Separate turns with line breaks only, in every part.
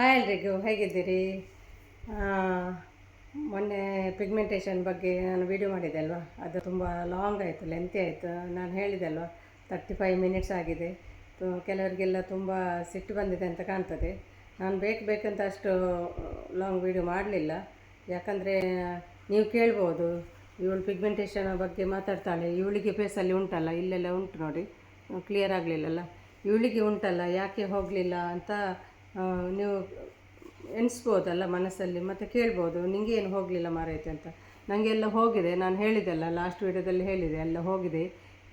Hi ಎಲ್ರಿಗೂ ಹೇಗಿದ್ದೀರಿ? ಮೊನ್ನೆ ಪಿಗ್ಮೆಂಟೇಷನ್ ಬಗ್ಗೆ ನಾನು ವಿಡಿಯೋ ಮಾಡಿದೆ ಅಲ್ವಾ? ಅದು ತುಂಬ ಲಾಂಗ್ ಆಯಿತು ಲೆಂತಿ ಆಯಿತು. ನಾನು ಹೇಳಿದೆ ಅಲ್ವಾ? ತರ್ಟಿ ಫೈವ್ ಮಿನಿಟ್ಸ್ ಆಗಿದೆ ಕೆಲವರಿಗೆಲ್ಲ ತುಂಬ ಸಿಟ್ಟು ಬಂದಿದೆ ಅಂತ ಕಾಣ್ತದೆ. ನಾನು ಬೇಕು, ಬೇಕಂತ ಅಷ್ಟು ಲಾಂಗ್ ವಿಡಿಯೋ ಮಾಡಲಿಲ್ಲ. ಯಾಕಂದರೆ ನೀವು ಕೇಳ್ಬೋದು, ಇವಳು ಪಿಗ್ಮೆಂಟೇಷನ್ ಬಗ್ಗೆ ಮಾತಾಡ್ತಾಳೆ. ಇವಳಿಗೆ ಫೇಸಲ್ಲಿ ಉಂಟಲ್ಲ, ಇಲ್ಲೆಲ್ಲ ಉಂಟು ನೋಡಿ. ಕ್ಲಿಯರ್ ಆಗಲಿಲ್ಲಲ್ಲ. ಇವಳಿಗೆ ಉಂಟಲ್ಲ, ಯಾಕೆ ಹೋಗಲಿಲ್ಲ ಅಂತ ನೀವು ಎಣಿಸ್ಬೋದಲ್ಲ ಮನಸ್ಸಲ್ಲಿ, ಮತ್ತು ಕೇಳ್ಬೋದು ಏನು ಹೋಗಲಿಲ್ಲ ಮಾರೈತೆ ಅಂತ. ನನಗೆಲ್ಲ ಹೋಗಿದೆ, ನಾನು ಹೇಳಿದೆಲ್ಲ ಲಾಸ್ಟ್ ವೀಡಿಯೋದಲ್ಲಿ ಹೇಳಿದೆ, ಎಲ್ಲ ಹೋಗಿದೆ.